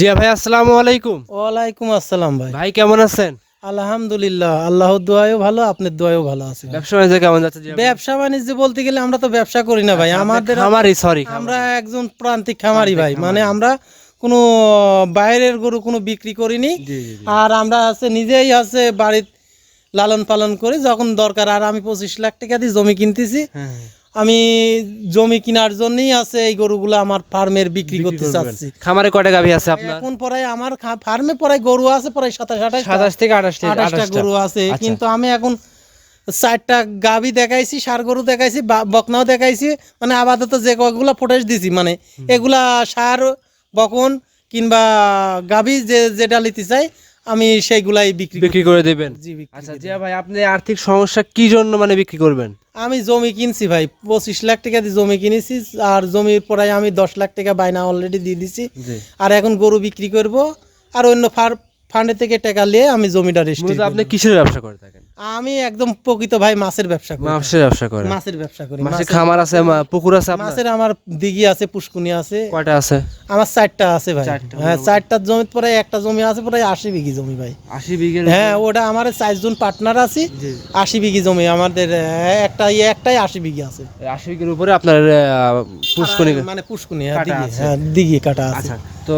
জিয়া ভাই আসসালামু আলাইকুম। ওয়ালাইকুম আসসালাম ভাই। ভাই কেমন আছেন? আলহামদুলিল্লাহ আল্লাহর দোয়ায়ও ভালো আপনার দোয়ায়ও ভালো আছে ব্যবসা বাণিজ্য কেমন যাচ্ছে ব্যবসা বাণিজ্য বলতে গেলে আমরা তো ব্যবসা করি না ভাই। আমাদের খামারি সরি আমরা একজন প্রান্তিক খামারি ভাই। মানে আমরা কোনো বাইরের গরু কোনো বিক্রি করিনি। আর আমরা আছে নিজেই আছে বাড়ির লালন পালন করি। যখন দরকার আর আমি পঁচিশ লাখ টাকা দিয়ে জমি কিনতেছি। হ্যাঁ। আমি জমি কেনার জন্যই আছে এই গরুগুলো আমার ফার্মের বিক্রি করতে চাচ্ছি। খামারে কয়টা গাভী আছে আপনার? এখন পরে আমার ফার্মে পরে গরু আছে প্রায় সাতাশ আঠাশ সাতাশ থেকে আঠাশ থেকে আঠাশটা আঠাশটা। গরু আছে। আচ্ছা। কিন্তু আমি এখন চারটা গাবি দেখাইছি সার গরু দেখাইছি বা- বকনাও দেখাইছি মানে আপাতত যে কয়েকগুলা ফুটেজ দিছি মানে এগুলা সার বকন কিংবা গাবি যে যেটা নিতে চাই আমি সেইগুলাই বিক্রি বিক্রি করে দেবেন? জি, বিক্রি আচ্ছা করি। জিয়া ভাই আপনি আর্থিক সমস্যা কি জন্য মানে বিক্রি করবেন? আমি জমি কিনছি ভাই পঁচিশ লাখ টাকা দিয়ে জমি কিনেছি আর জমির পরে আমি দশ লাখ টাকা বাইনা অলরেডি দিয়ে দিছি। জি। আর এখন গরু বিক্রি করব আর অন্য ফার ফান্ডে থেকে টাকা নিয়ে আমি জমিটা রেস্ট মূলত আপনি কিসের ব্যবসা করে থাকেন? আমি একদম প্রকৃত ভাই মাছের ব্যবসা করি। মাছের ব্যবসা করেন মাছের ব্যবসা করি। মাছের খামার আছে পুকুর আছে মাছের আমার দিঘি আছে পুষ্কুনি আছে। কয়টা আছে? আমার চারটা আছে ভাই। চারটা, হ্যাঁ চারটা জমি প্রায় একটা জমি আছে প্রায় আশি বিঘি জমি ভাই। আশি বিঘের হ্যাঁ ওটা আমার চারজন পার্টনার আছি আশি বিঘি জমি। আমাদের একটা ইয়ে একটাই আশি বিঘি আছে। আশি বিঘের উপরে আপনার পুষ্কনি মানে পুষ্কুনি হ্যাঁ দিঘি। হ্যাঁ দিঘি কাটা আছে। আচ্ছা তো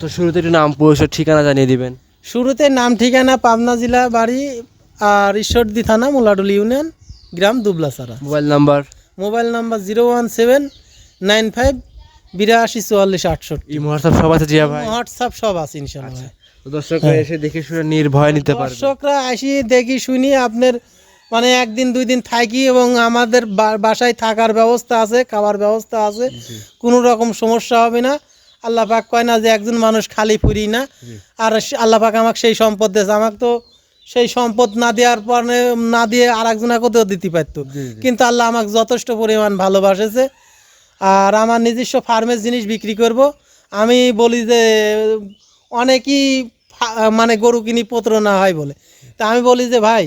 তো শুরুতে একটু নাম পরিচয় ঠিকানা জানিয়ে দিবেন। শুরুতে নাম ঠিকানা পাবনা জেলা বাড়ি আর ঈশ্বরদী থানা মোলাডুল ইউনিয়ন গ্রাম Dublasara mobile number? Mobile number zero one seven nine five বিরাশি চুয়াল্লিশ আটষট্টি। হোয়াটসঅ্যাপ সব আছে জিয়া ভাই? হোয়াটসঅ্যাপ সব আছে ইনশাল্লাহ। দর্শকরা এসে দেখে শুনে নির্ভয় নিতে পারবে। দর্শকরা আসি দেখি শুনি আপনার মানে একদিন দুই দিন থাকি এবং আমাদের বা- বাসায় থাকার ব্যবস্থা আছে খাবার ব্যবস্থা আছে কোনো রকম সমস্যা হবে না। আল্লাহ পাক কয় না যে একজন মানুষ খালি ফুরি না। আর আল্লাহ পাক আমাকে সেই সম্পদ দিয়েছে আমাকে তো সেই সম্পদ না দেওয়ার পরে না দিয়ে আর একজনাকেও দিতে পারতো। কিন্তু আল্লাহ আমাকে যথেষ্ট পরিমাণ ভালোবাসেছে। আর আমার নিজস্ব ফার্মের জিনিস বিক্রি করব। আমি বলি যে অনেকেই মানে গরু কিনি পত্র না হয় বলে। তা আমি বলি যে ভাই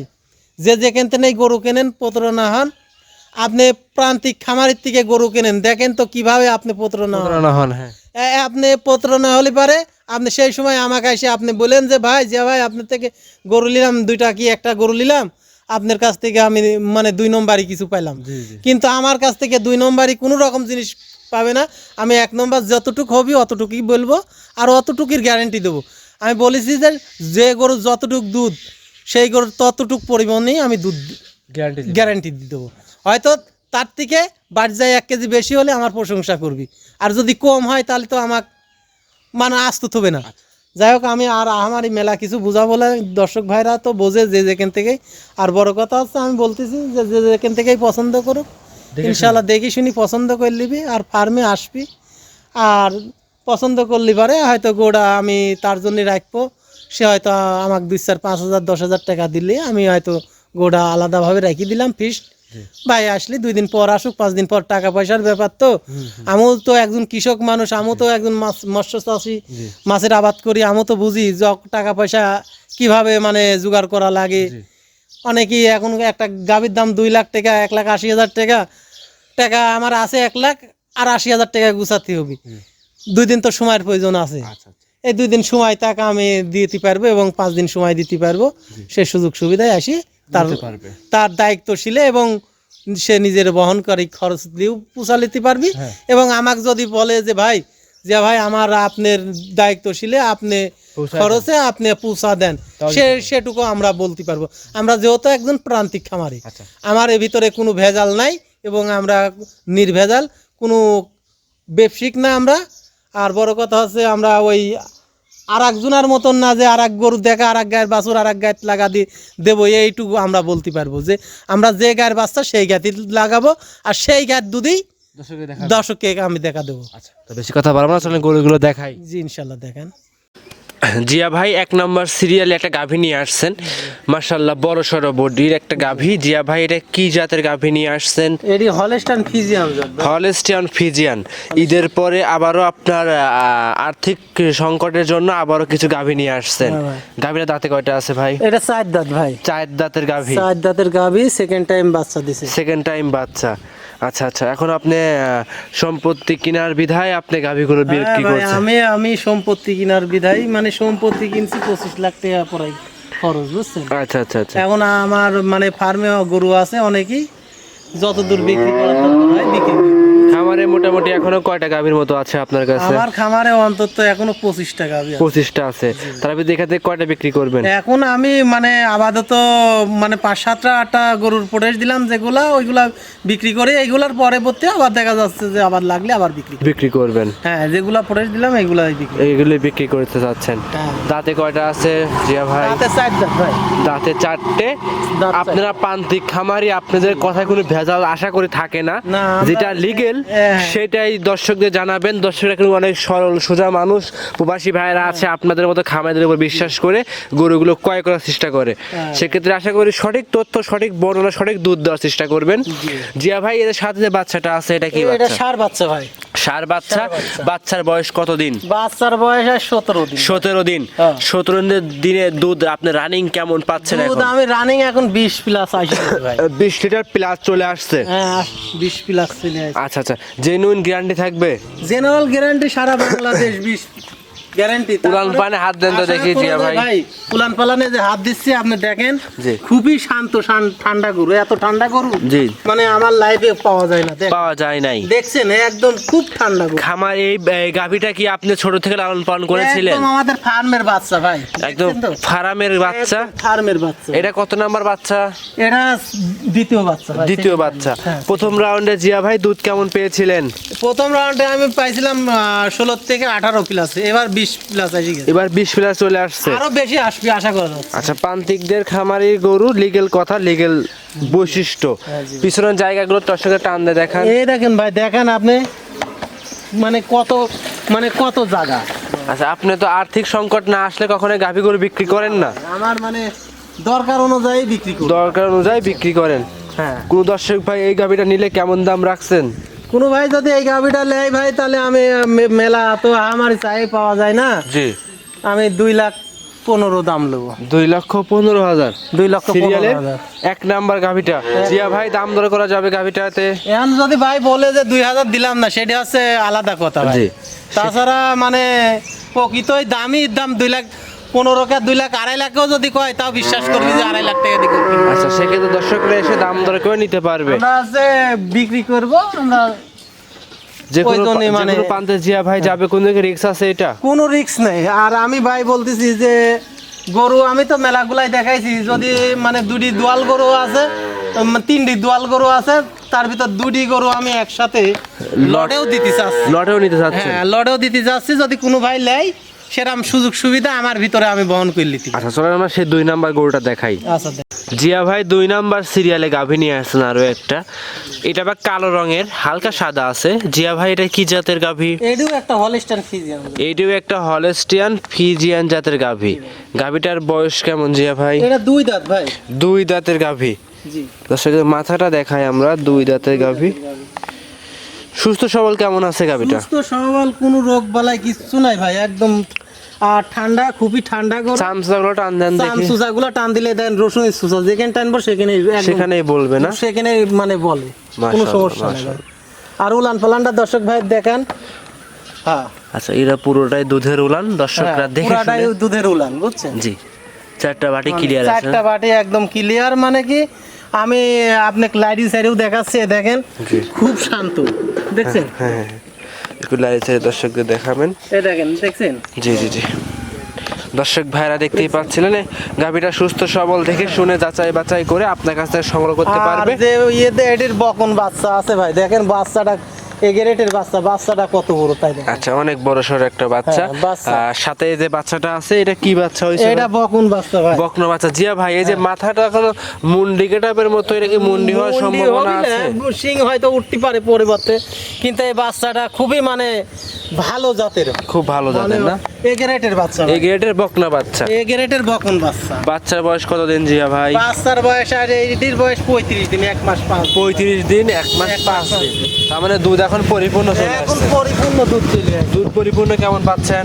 যে যেখান থেকে গরু কেনেন পত্র না হন। আপনি প্রান্তিক খামারের থেকে গরু কেনেন। দেখেন তো কীভাবে আপনি পত্র না হন। হ্যাঁ। আপনি পত্র না হলে পারে আপনি সেই সময় আমাকে এসে আপনি বলেন যে ভাই যে ভাই আপনার থেকে গরু নিলাম দুইটা কি একটা গরু নিলাম? আপনার কাছ থেকে আমি মানে দুই নম্বরই কিছু পাইলাম। কিন্তু আমার কাছ থেকে দুই নম্বরই কোনো রকম জিনিস পাবে না। আমি এক নম্বর যতটুকু হবি অতটুকুই বলব আর অতটুকুর গ্যারেন্টি দেবো। আমি বলেছি যে যে গরুর যতটুক দুধ সেই গরুর ততটুক পরিমাণেই আমি দুধ গ্যারান্টি গ্যারান্টি দিয়ে দেবো। হয়তো তার থেকে বাড়ি যায় এক কেজি বেশি হলে আমার প্রশংসা করবি। আর যদি কম হয় তাহলে তো আমার মানে আস্ত হবে না। যাই হোক আমি আর আমার এই মেলা কিছু বোঝা বলে দর্শক ভাইরা তো বোঝে যে যেখান থেকেই। আর বড় কথা হচ্ছে আমি বলতেছি যে যে যেখান থেকেই পছন্দ করুক ইনশাল্লাহ দেখি শুনি পছন্দ করে নিবি আর ফার্মে আসবি। আর পছন্দ করলি পারে হয়তো গোড়া আমি তার জন্য রাখব। সে হয়তো আমাকে দুই চার পাঁচ হাজার দশ হাজার টাকা দিলে আমি হয়তো গোড়া আলাদাভাবে রেখে দিলাম ফিস্ট ভাই আসলি দুই দিন পর আসুক পাঁচ দিন পর টাকা পয়সার ব্যাপার তো। আমিও তো একজন কৃষক মানুষ আমিও তো একজন মাছ মৎস্য চাষি। মাছের আবাদ করি আমিও তো বুঝি যে টাকা পয়সা কীভাবে মানে জোগাড় করা লাগে। অনেকেই এখন একটা গাভীর দাম দুই লাখ টাকা এক লাখ আশি হাজার টাকা। টাকা আমার আছে এক লাখ আর আশি হাজার টাকা গুছাতে হবে। দুই দিন তো সময়ের প্রয়োজন আছে। আচ্ছা এই দুই দিন সময় টাকা আমি দিতে পারব এবং পাঁচ দিন সময় দিতে পারব। সে সুযোগ সুবিধায় আসি। তার তার দায়িত্বশীলে এবং সে নিজের বহনকারী খরচ দিয়েও পোষা নিতে পারবি। হ্যাঁ। এবং আমাকে যদি বলে যে ভাই যে ভাই আমার আপনার দায়িত্বশীলে আপনি খরচে আপনি পোষা দেন সে সেটুকু আমরা বলতে পারব। আমরা যেহেতু একজন প্রান্তিক খামারি আচ্ছা। আমার এর ভিতরে কোনো ভেজাল নাই এবং আমরা নির্ভেজাল কোনো ব্যবসিক না আমরা। আর বড় কথা হচ্ছে আমরা ওই আর একজনের মতন না যে আর এক গরু দেখা আর এক গায়ের বাছুর আর এক গায়ে লাগা দিয়ে দেবো এইটুকু আমরা বলতে পারব যে আমরা যে গায়ের বাচ্চা সেই গায়ে লাগাবো আর সেই গায়ের দুধেই দর্শককে আমি দেখা দেবো। আচ্ছা তো বেশি কথা বলব না চলেন গরুগুলো দেখাই। জি ইনশাল্লাহ দেখেন। জিয়া ভাই এক নম্বর সিরিয়ালে একটা গাভী নিয়ে আসছেন। মার্শাল্লাহ বড় সড়ো বডির একটা গাভী। জিয়া ভাই এটা কি জাতের গাভী নিয়ে আসছেন? এটি হলেস্টান ফিজিয়াম হলেস্টিয়ান ফিজিয়ান। ঈদের পরে আবারও আপনার আহ, আর্থিক সংকটের জন্য আবারও কিছু গাভী নিয়ে আসছেন। হ্যাঁ গাভীরা দাঁতে কয়টা আছে ভাই? এটা চার দাঁত ভাই। চায়ের দাঁতের গাভী। চার দাঁতের গাভি সেকেন্ড টাইম বাচ্চা দিছে। সেকেন্ড টাইম বাচ্চা। আচ্ছা আচ্ছা এখন আপনি সম্পত্তি কেনার বিধায় আপনি গাভীগুলো হ্যাঁ বিক্রি করছেন। আমি আমি সম্পত্তি কেনার বিধায় মানে সম্পত্তি কিনছি পঁচিশ লাখ টাকা পরে খরচ বুঝছেন? আচ্ছা আচ্ছা আচ্ছা। এখন আমার মানে ফার্মে গরু আছে অনেকই যতদূর বিক্রি করার হয় বিক্রি করি। খামারে মোটামুটি এখনও কয়টা গাভীর মতো আছে আপনার কাছে? আমার খামারে অন্তত এখনও পঁচিশ টাকা আছে। পঁচিশটা আছে। তার ভিতরে এখান থেকে কয়টা বিক্রি করবেন? এখন আমি মানে আপাতত মানে পাঁচ সাতটা আটটা গরুর পটেশ দিলাম যেগুলা ওইগুলা বিক্রি করে। এইগুলার পরবর্তী আবার দেখা যাচ্ছে যে আবার লাগলে আবার বিক্রি বিক্রি করবেন? হ্যাঁ যেগুলা পটেশ দিলাম এইগুলাই বিক্রি করি। এইগুলো বিক্রি করতে চাচ্ছেন। হ্যাঁ। দাঁতে কয়টা আছে জিয়া ভাই? তাতে চার দাঁত ভাই। দাঁতে চারটে? দাঁত আপনারা প্রান্তিক খামারি আপনাদের কথায় কোনো ভেজাল আশা করি থাকে না। যেটা লিগেল। সেটাই দর্শকদের জানাবেন। দর্শকরা কিন্তু অনেক সরল সোজা মানুষ। প্রবাসী ভাইরা আছে আপনাদের মতো খামাদের উপর বিশ্বাস করে গরুগুলো ক্রয় করার চেষ্টা করে। হ্যাঁ। সেক্ষেত্রে আশা করি সঠিক তথ্য সঠিক বর্ণনা সঠিক দুধ দেওয়ার চেষ্টা করবেন। জিয়া ভাই এদের সাথে যে বাচ্চাটা আছে এটা কি এটা সার বাচ্চা ভাই। সার বাচ্চা? বাচ্চার বয়স কতদিন? বাচ্চার বয়স আর সতেরো দিন। সতেরো দিন। হ্যাঁ। সতেরো দিনের দুধ আপনি রানিং কেমন পাচ্ছেন দুধ আমি রানিং এখন বিশ প্লাস আসি বিশ লিটার প্লাস চলে আসছে। হ্যাঁ বিশ প্লাস চলে আচ্ছা আচ্ছা। জেনুইন গ্যারান্টি থাকবে? জেনারেল গ্যারান্টি সারা বাংলাদেশ বিশ গ্যারান্টি। উড়ান পানে হাত দেন তো দেখি জিয়া ভাই। উলান পালানে যে হাত দিচ্ছি আপনি দেখেন খুবই শান্ত ঠান্ডা গরু। এত ঠান্ডা গরু জি। মানে আমার লাইফে পাওয়া যায় না পাওয়া যায় নাই। দেখছেন একদম খুব ঠান্ডা গরু। খামার এই গাভীটা কি আপনি ছোট থেকে লালন পালন করেছিলেন? একদম আমাদের ফার্মের বাচ্চা ভাই একদম ফার্মের বাচ্চা? ফার্মের বাচ্চা। এটা কত নাম্বার বাচ্চা? এটা দ্বিতীয় বাচ্চা দ্বিতীয় বাচ্চা। হ্যাঁ। প্রথম রাউন্ডে জিয়া ভাই দুধ কেমন পেয়েছিলেন? প্রথম রাউন্ডে আমি পাইছিলাম ষোলো থেকে আঠারো প্লাস এবার বিশ প্লাস আসি গেছে। এবার বিশ প্লাস চলে আসছে। আরও বেশি আসবে আশা করা যাচ্ছে। আচ্ছা প্রান্তিকদের খামারির গরু লিগেল কথা লিগেল বৈশিষ্ট্য। হ্যাঁ, পিছনের জায়গাগুলো দর্শকের টান দিয়ে দেখান। এই দেখেন ভাই দেখেন আপনি মানে কত মানে কত জায়গা। আচ্ছা আপনি তো আর্থিক সংকট না আসলে কখনো গাভী গরু বিক্রি করেন না। আমার মানে দরকার অনুযায়ী বিক্রি করি। দরকার অনুযায়ী বিক্রি করেন। হ্যাঁ। কোন দর্শক ভাই এই গাভীটা নিলে কেমন দাম রাখছেন? কোনো ভাই যদি এই গাভিটা নেয় ভাই তাহলে আমি মেলা তো আমার চাই পাওয়া যায় না। জি। আমি দুই লাখ পনেরো দাম নেব। দুই লক্ষ পনেরো হাজার। দুই লক্ষ এক নাম্বার গাভীটা। জিয়া ভাই দাম দর করা যাবে গাভীটাতে? এখন যদি ভাই বলে যে দুই হাজার দিলাম না সেটা হচ্ছে আলাদা কথা জি। তাছাড়া মানে প্রকৃতই দামি দাম দুই লাখ পনেরো কে দুই লাখ আড়াই লাখও যদি কয় তাও বিশ্বাস করবি যে আড়াই লাখ টাকা দিয়ে। আচ্ছা সেক্ষেত্রে দর্শকরা এসে দাম দর করে নিতে পারবে। আমরা হচ্ছে বিক্রি করব আমরা যে কোনো ওই জন্যই যে মানে- কোনো জিয়া ভাই যাবে কোন দিকে রিক্স আছে এটা? কোনো রিস্ক নেই। আর আমি ভাই বলতেছি যে গরু আমি তো মেলাগুলাই দেখাইছি যদি মানে দুটি দোয়াল গরু আছে উম, তিনটি দোয়াল গরু আছে তার ভিতর দুটি গরু আমি একসাথে লটেও দিতে চাচ্ছি। লটেও নিতে হ্যাঁ লটেও দিতে যাচ্ছি যদি কোনো ভাই নেয় সেরকম সুযোগ সুবিধা আমার ভিতরে আমি বহন করে নিতে আচ্ছা চলেন আমরা সেই দুই নাম্বার গরুটা দেখাই। আচ্ছা জিয়া ভাই দুই নাম্বার সিরিয়ালে গাভী নিয়ে আসছেন আরও একটা। এটা বা কালো রঙের হালকা সাদা আছে। জিয়া ভাই এটা কি জাতের গাভী? এটাও একটা হলিস্টান ফিজিয়ান। এইটিও একটা হলেস্টিয়ান ফিজিয়ান জাতের গাভী। গাভীটার বয়স কেমন জিয়া ভাই? এটা দুই দাঁত ভাই। দুই দাঁতের গাভী। জি। দর্শকের মাথাটা দেখাই আমরা দুই দাঁতের গাভী। সুস্থ সবল কেমন আছে গাভীটা? সুস্থ সবল কোনো রোগ বালাই কিচ্ছু নাই ভাই একদম আর ঠান্ডা খুবই ঠান্ডা গরু চামচাগুলো টান দেন দেখি। সুসাগুলো টান দিলে দেন রসুন সুসা যেখানে টানবো সেখানে সেখানেই বলবে না? সেখানে মানে বলে। কোনো সমস্যা নেই। আর উলান পালানটা দর্শক ভাই দেখান। হ্যাঁ। আচ্ছা এরা পুরোটাই দুধের উলান দর্শকরা হ্যাঁ, দেখে পুরাটাই দুধের উলান বুঝছেন? জি চারটা বাটি ক্লিয়ার আছে। চারটা বাটি একদম ক্লিয়ার মানে কি? আমি আপনাকে লাইটিং সাইডেও দেখাচ্ছি দেখেন। খুব শান্ত দেখছেন? হ্যাঁ হ্যাঁ, হ্যাঁ। একটু লাইসে দর্শকদের দেখাবেন। দেখছেন? জি জি জি। দর্শক ভাইরা দেখতেই পাচ্ছিলেন গাভীটা সুস্থ সবল দেখে শুনে যাচাই বাছাই করে আপনার কাছ থেকে সংগ্রহ করতে পারবে। যে ইয়েতে এটির বকন বাচ্চা আছে ভাই দেখেন বাচ্চাটা এগেরেটের বাচ্চা বাচ্চাটা কত বড় তাই আচ্ছা অনেক বড় সড় একটা বাচ্চা। হ্যাঁ, আর সাথে যে বাচ্চাটা আছে এটা কি বাচ্চা হয়েছে এটা বকন বাচ্চা ভাই। বকনো বাচ্চা। জিয়া ভাই এই যে মাথাটা এখনও মুন্ডি গেটাপের মতো এটা কি মুন্ডি হওয়ার সম্ভাবনা আছে? শিং হয়তো উঠতে পারে পরিবর্তে কিন্তু এই বাচ্চাটা খুবই মানে ভালো জাতের। খুব ভালো জাতের না? এ গ্রেটের বাচ্চা এ গ্রেটের বকনা বাচ্চা। এ গ্রেটের বকন বাচ্চা। বাচ্চার বয়স কত দিন জিয়া ভাই? বাচ্চার বয়স আর এইটির বয়স পঁয়ত্রিশ দিন এক মাস পাঁচ পঁয়ত্রিশ দিন এক মাস পাঁচ দিন। তার মানে দুধ এখন পরিপূর্ণ চলে এখন পরিপূর্ণ দুধ চলে দুধ পরিপূর্ণ কেমন পাচ্ছেন?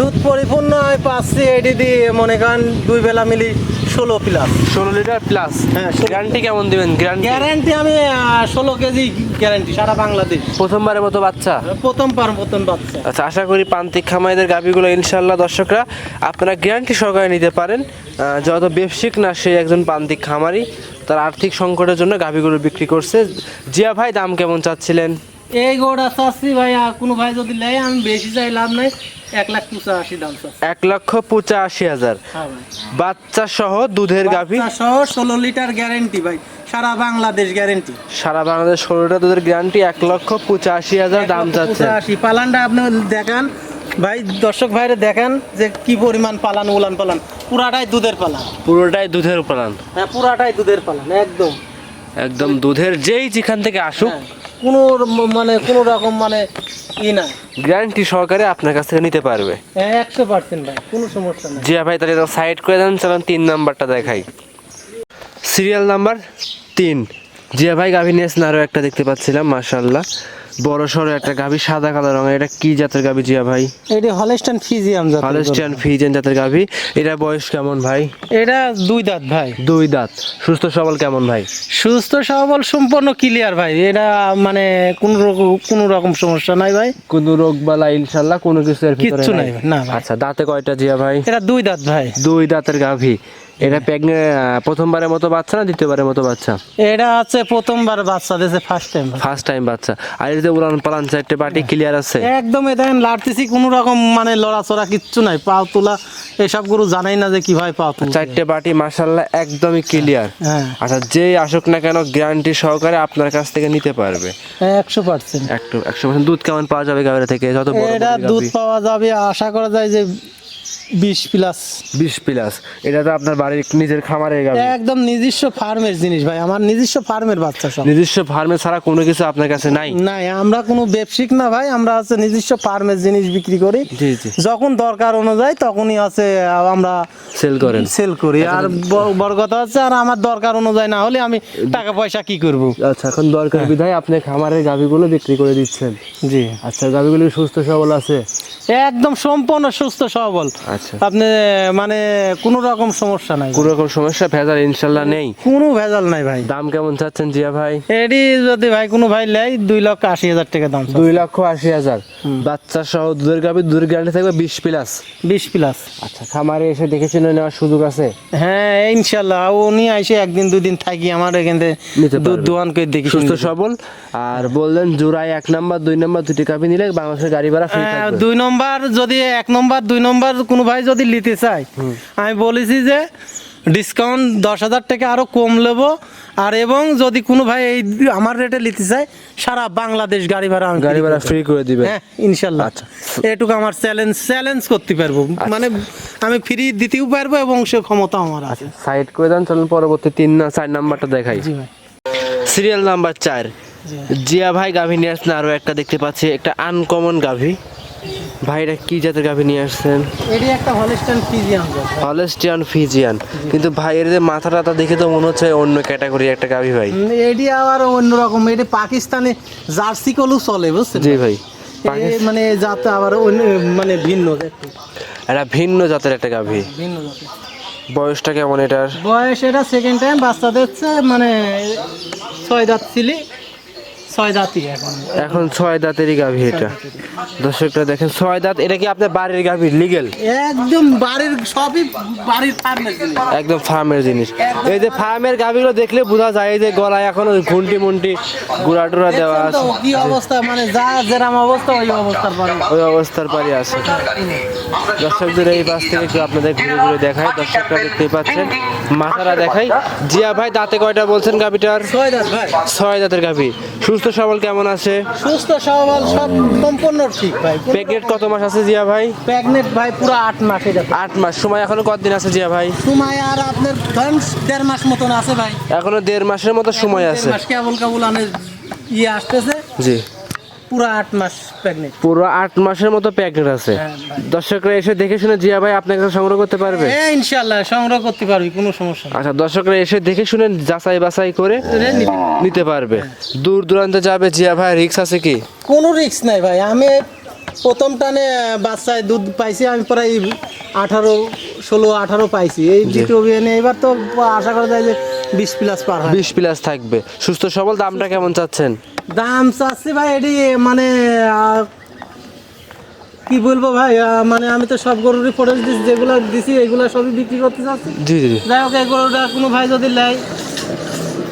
দুধ পরিপূর্ণ আমি পাচ্ছি এটি দিয়ে মনে করেন দুই বেলা মিলি ষোলো প্লাস ষোলো লিটার প্লাস হ্যাঁ। গ্যারান্টি কেমন দিবেন? গ্যারান্টি গ্যারান্টি আমি ষোলো কেজি গ্যারান্টি সারা বাংলাদেশ। প্রথমবারের মতো বাচ্চা? প্রথম পার প্রথম বাচ্চা। আচ্ছা আশা করি প্রান্তিক খামাইদের গাভিগুলো ইনশাল্লাহ দর্শকরা আপনারা গ্যারান্টি সহকারে নিতে পারেন। যত ব্যবসায়িক না সে একজন প্রান্তিক খামারি তার আর্থিক সংকটের জন্য গাভিগুলো বিক্রি করছে। জিয়া ভাই দাম কেমন চাচ্ছিলেন? এই গোড়া চাচ্ছি ভাই আর কোনো ভাই যদি নেয় আমি বেশি চাই লাভ নাই। এক লাখ পঁচাশি দাম এক লক্ষ পঁচাশি হাজার। হ্যাঁ বাচ্চা সহ দুধের গাভি? সহ ষোলো লিটার গ্যারেন্টি ভাই। সারা বাংলাদেশ গ্যারেন্টি সারা বাংলাদেশ ষোলোটা দুধের গ্যারান্টি এক লক্ষ পঁচাশি হাজার দাম পঁচাশি। পালানটা আপনি দেখান। ভাই দর্শক ভাইরে দেখান যে কি পরিমাণ পালান উলান পালান। পুরাটাই দুধের পালান। পুরোটাই দুধের প্রাণ হ্যাঁ পুরাটাই দুধের পালান একদম। একদম দুধের যেই যেখান থেকে আসুক হ্যাঁ, কোনো মানে কোনো রকম মানে ই না গ্যারান্টি সহকারে আপনার কাছ থেকে নিতে পারবে। হ্যাঁ একশো পার্সেন্ট ভাই কোনো সমস্যা নেই। জিয়া ভাই তাহলে সাইড করে দেন চলুন তিন নাম্বারটা দেখাই। সিরিয়াল নাম্বার তিন। জিয়া ভাই গাভী নিয়ে এসেছেন আরও একটা দেখতে পাচ্ছিলাম মাশাল্লাহ বড় সড়ো একটা গাভী সাদা কালো রঙের। এটা কি জাতের গাভী জিয়া ভাই? এটা হলেস্টান ফিজিয়াম জাতের গরু। হলস্টিয়ান ফিজেন জাতের গাভী। এটা বয়স কেমন ভাই? এটা দুই দাঁত ভাই। দুই দাঁত। সুস্থ সবল কেমন ভাই? সুস্থ সবল সম্পূর্ণ ক্লিয়ার ভাই। এটা মানে কোনো কোনো রকম সমস্যা নাই ভাই। কোনো রোগ বালা ইনশাল্লাহ কোনো কিছু এর ভিতরে নাই। না আচ্ছা দাঁতে কয়টা জিয়া ভাই? এটা দুই দাঁত ভাই। দুই দাঁতের গাভী। এটা প্রেগনে প্রথমবারের মতো বাচ্চা না দ্বিতীয়বারের মতো বাচ্চা? এটা হচ্ছে প্রথমবার বাচ্চা দিয়েছে ফার্স্ট টাইম ফার্স্ট টাইম বাচ্চা। আর এই যে উড়ান পালান চারটে বাটি ক্লিয়ার আছে? একদম এ দেখেন লাড়তেছি কোনো রকম মানে লড়াচড়া কিচ্ছু নাই। পাও তোলা এসব গরু জানাই না যে কীভাবে পাও তুলতে। চারটে বাটি মাশাল্লাহ একদমই ক্লিয়ার আচ্ছা যেই আসুক না কেন গ্যারান্টি সহকারে আপনার কাছ থেকে নিতে পারবে। একশো পার্সেন্ট। একটু একশো পার্সেন্ট দুধ কেমন পাওয়া যাবে গাভীর থেকে? যত বড় এটা দুধ পাওয়া যাবে আশা করা যায় যে বিশ প্লাস বিশ প্লাস এটা তো আপনার বাড়ির নিজের খামারের গাভী একদম নিজস্ব ফার্মের জিনিস ভাই আমার নিজস্ব ফার্মের বাচ্চা সব। নিজস্ব ফার্মে ছাড়া কোনো কিছু আপনার কাছে নাই? নাই আমরা কোনো ব্যবসায়িক না ভাই আমরা হচ্ছে নিজস্ব ফার্মের জিনিস বিক্রি করি। জি জি। যখন দরকার অনুযায়ী তখনই আছে আমরা সেল করেন। সেল করি। আর বড় কথা হচ্ছে আর আমার দরকার অনুযায়ী না হলে আমি টাকা পয়সা কি করব? আচ্ছা এখন দরকার বিধায় আপনি খামারের গাভীগুলো বিক্রি করে দিচ্ছেন। জি। আচ্ছা গাভীগুলো কি সুস্থ সবল আছে? একদম সম্পূর্ণ সুস্থ সবল। আচ্ছা। আপনি মানে কোনো রকম সমস্যা নাই কোনো রকম সমস্যা ভেজাল ইনশাল্লাহ নেই। কোনো ভেজাল নাই ভাই। দাম কেমন চাচ্ছেন জিয়া ভাই? এডি যদি ভাই কোনো ভাই লেয় দুই লক্ষ আশি হাজার টাকা দাম দুই লক্ষ আশি হাজার। বাচ্চা সহ দুধের গাভী দুধের গ্যারান্টি থাকবে বিশ প্লাস বিশ প্লাস আচ্ছা খামারে এসে নেওয়ার সুযোগ আছে? হ্যাঁ ইনশাল্লাহ। উনি আইসে একদিন দুই দিন থাকি আমার এখান থেকে দুধ পারবে। দোয়ান করে দেখি সুস্থ সবল। আর বললেন জোড়ায় এক নাম্বার দুই নাম্বার দুটি গাভী নিলে বাংলাদেশের গাড়ি ভাড়া দুই নম্বর যদি এক নম্বর দুই নম্বর কোনো ভাই যদি নিতে চায় আমি বলেছি যে ডিসকাউন্ট দশ হাজার টাকা আরও কম নেব। আর এবং যদি কোনো ভাই এই আমার রেটে নিতে চায় সারা বাংলাদেশ গাড়ি ভাড়া আমি গাড়ি ভাড়া ফ্রি করে দিবে। হ্যাঁ ইনশাল্লাহ। আচ্ছা। এটুকু আমার চ্যালেঞ্জ চ্যালেঞ্জ করতে পারব। মানে আমি ফ্রি দিতেও পারব এবং সে ক্ষমতা আমার আছে। সাইড করে দেন চলুন পরবর্তী তিন না চার নাম্বারটা দেখাই। জি ভাই। সিরিয়াল নাম্বার চার। জিয়া ভাই গাভী নিয়ে আসছেন আরও একটা দেখতে পাচ্ছি একটা আনকমন গাভী। ভাইরা কি জাতের গাভী নিয়ে আসছেন? এটি একটা হলিস্টান ফিজিয়াম হলেস্টিয়ান ফিজিয়ান। কিন্তু ভাইয়ের যে মাথা টাথা দেখে তো মনে হচ্ছে অন্য ক্যাটাগরি একটা গাভী ভাই। এটি আবার অন্যরকম এটি পাকিস্তানি জার্সি কলু চলে বুঝছেন? জি ভাই। মানে যাতে আবার অন্য মানে ভিন্ন এটা ভিন্ন জাতের একটা গাভী। ভিন্ন জাতের। বয়সটা কেমন এটার? বয়স এটা সেকেন্ড টাইম বাচ্চা দিচ্ছে মানে ছয় দাঁত ছিলি। ছয় দাঁতই এখন। এখন ছয় দাঁতেরই গাভী এটা। দর্শকটা দেখেন ছয় দাঁত এটা কি আপনার বাড়ির গাভী লিগেল একদম বাড়ির সবই বাড়ির ফার্মের জিনিস। একদম ফার্মের জিনিস। এই যে ফার্মের গাভীগুলো দেখলে বোঝা যায় যে গলায় এখন ওই ঘুন্টি মুন্টি গুড়া টুড়া দেওয়া আছে। কি অবস্থা? মানে যা যেরাম অবস্থা ওই অবস্থার পরে ওই অবস্থার পারি আছে। দর্শকদের এই পাশ থেকে একটু আপনাদের ঘুরে ঘুরে দেখায় দর্শকরা দেখতে পাচ্ছেন মাথাটা দেখাই। জিয়া ভাই দাঁতে কয়টা বলছেন গাভীটার? ছয় দাঁত ভাই। ছয় দাঁতের গাভী। সুস্থ সবল কেমন আছে? সুস্থ সবল সব সম্পূর্ণ ঠিক ভাই। প্রেগনেন্ট কত মাস আছে জিয়া ভাই? প্রেগনেট ভাই পুরো আট মাস এটা। আট মাস। সময় এখনও কতদিন আছে জিয়া ভাই? সময় আর আপনার ধরেন দেড় মাস মতন আছে ভাই। এখনও দেড় মাসের মতো সময় আছে। মাস কেবল কেবল আনে ইয়ে আসতেছে। জি। পুরো আট মাস প্রেগনেন্ট পুরো আট মাসের মতো প্যাকেট আছে। হ্যাঁ, দর্শকরা এসে দেখে শুনে জিয়া ভাই আপনার কাছে সংগ্রহ করতে পারবে? হ্যাঁ ইনশাল্লাহ সংগ্রহ করতে পারবি কোনো সমস্যা নেই। আচ্ছা দর্শকরা এসে দেখে শুনে যাচাই বাছাই করে রে। নিতে পারবে। দূর দূরান্তে যাবে জিয়া ভাই রিক্স আছে কি? কোনো রিক্স নাই ভাই আমি প্রথম টানে বাচ্চায় দুধ পাইছি আমি প্রায় আঠারো ষোলো আঠারো পাইছি। এই দ্বিতীয় বিয়ানে এবার তো আশা করা যায় যে বিশ প্লাস পার বিশ প্লাস থাকবে। সুস্থ সবল দামটা কেমন চাচ্ছেন? দাম চাচ্ছি ভাই এটি মানে কি বলব ভাই মানে আমি তো সব গরুরই ফটো দিচ্ছি যেগুলো দিছি এগুলো সবই বিক্রি করতে চাচ্ছি। জি জি জি। যাই হোক এই গরুটা কোনো ভাই যদি নেয়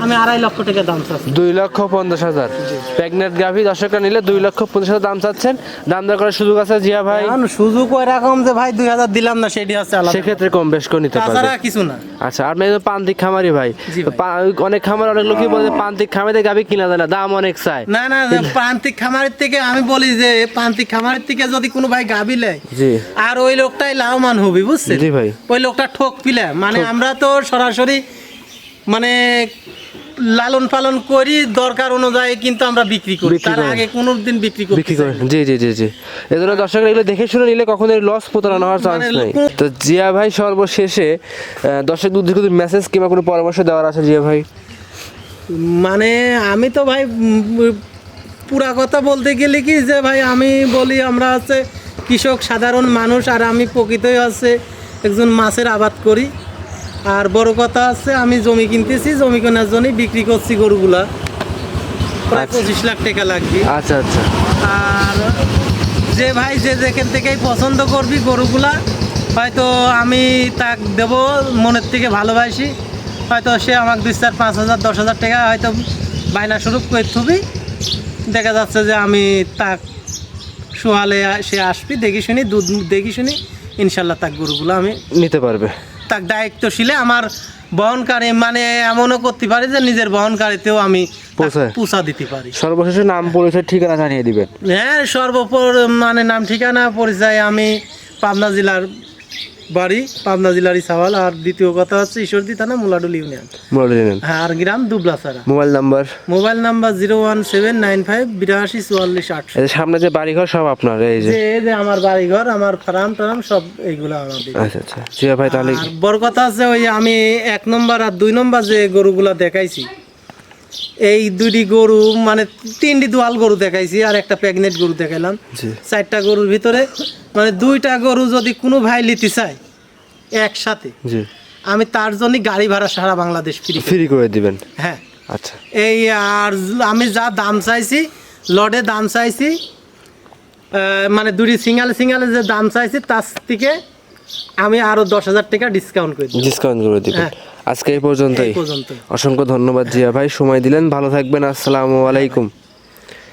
আমি আড়াই লক্ষ টাকা দাম চাচ্ছি। দুই লক্ষ পঞ্চাশ হাজার। প্রেগনেন্ট গাভী দর্শকরা নিলে দুই লক্ষ পঞ্চাশ হাজার দাম চাচ্ছেন। দাম দর করার সুযোগ আছে জিয়া ভাই? সুযোগ ওই রকম যে ভাই দুই হাজার দিলাম না সেটি হচ্ছে সেক্ষেত্রে কম বেশ করে নিতে পারবে। কিছু না। আচ্ছা আর মেয়ে পান্তিক খামারি ভাই। জি ভাই। পা- অনেক খামার অনেক লোকই বলে পান্তিক খামারিতে গাভী কিনা যায় না দাম অনেক চায়। না না যে প্রান্তিক খামারের থেকে আমি বলি যে প্রান্তিক খামারের থেকে যদি কোনো ভাই গাবি নেয় আর ওই লোকটাই লাভবান হবে বুঝছেন? ভাই। ওই লোকটা ঠক পিলে। মানে আমরা তো সরাসরি মানে লালন পালন করি দরকার অনুযায়ী কিন্তু আমরা বিক্রি করি। তার আগে কোনো দিন বিক্রি করি বিক্রি করে জি জি জি জি। এই জন্য দর্শকরা এগুলো দেখে শুনে নিলে কখনো লস প্রতারণা হওয়ার চান্স মানে নেই। তো জিয়া ভাই সর্বশেষে দর্শক দুধ কোনো মেসেজ কিংবা কোনো পরামর্শ দেওয়ার আছে জিয়া ভাই? মানে আমি তো ভাই পুরা কথা বলতে গেলে কি যে ভাই আমি বলি আমরা আছে কৃষক সাধারণ মানুষ আর আমি প্রকৃতই আছে একজন মাছের আবাদ করি। আর বড় কথা আছে আমি জমি কিনতেছি জমি কেনার জন্যই বিক্রি করছি গরুগুলা। প্রায় আচ্ছা। পঁচিশ লাখ টাকা লাগবে। আচ্ছা আচ্ছা। আর যে ভাই যে যেখান থেকেই পছন্দ করবি গরুগুলা হয়তো আমি তাক দেব মনের থেকে ভালোবাসি হয়তো সে আমাকে দুই চার পাঁচ হাজার দশ হাজার টাকা হয়তো বায়না স্বরূপ করে থুবি। দেখা যাচ্ছে যে আমি তাক সোহালে সে আসবি দেখি শুনি দুধ দেখি শুনি ইনশাল্লাহ তাক গরুগুলো আমি নিতে পারবে। তাক দায়িত্বশীলে আমার বহনকারী মানে এমনও করতে পারি যে নিজের বহনকারীতেও আমি তাক দিতে পারি। সর্বশেষে নাম পরিচয় ঠিকানা জানিয়ে দিবেন। হ্যাঁ সর্বপর মানে নাম ঠিকানা পরিচয় আমি পাবনা জেলার বাড়ি পাবনা জেলারই সাওয়াল। আর দ্বিতীয় কথা হচ্ছে ঈশ্বরদী থানা মুলাডুল ইউনিয়ন। হ্যাঁ আর গ্রাম Dublasara mobile number? Mobile number zero one seven nine five বিরাশি চুয়াল্লিশ আটশো। এই সামনে যে বাড়িঘর সব আপনার এই যে। এই যে আমার বাড়িঘর আমার ফার্ম টার্ম সব এইগুলো আমাদের আচ্ছা আচ্ছা। ভাই তাহলে বড় কথা আছে ওই আমি এক নম্বর আর দুই নম্বর যে গরুগুলা দেখাইছি এই দুটি গরু মানে তিনটি দোয়াল গরু দেখাইছি আর একটা প্রেগনেন্ট গরু দেখাইলাম। চারটা গরুর ভিতরে মানে দুইটা গরু যদি কোনো ভাই নিতে চায় একসাথে আমি তার জন্য গাড়ি ভাড়া সারা বাংলাদেশ ফ্রি ফ্রি করে দিবেন? হ্যাঁ। আচ্ছা। এই আর আমি যা দাম চাইছি লডে দাম চাইছি মানে দুটি সিঙ্গালে সিঙ্গালে যে দাম চাইছি তার থেকে আমি আরও দশ হাজার টাকা ডিসকাউন্ট করে দিই ডিসকাউন্ট করে দিবেন। হ্যাঁ। আজকে এই পর্যন্তই। অসংখ্য ধন্যবাদ জিয়া ভাই সময় দিলেন। ভালো থাকবেন। আসসালামু আলাইকুম।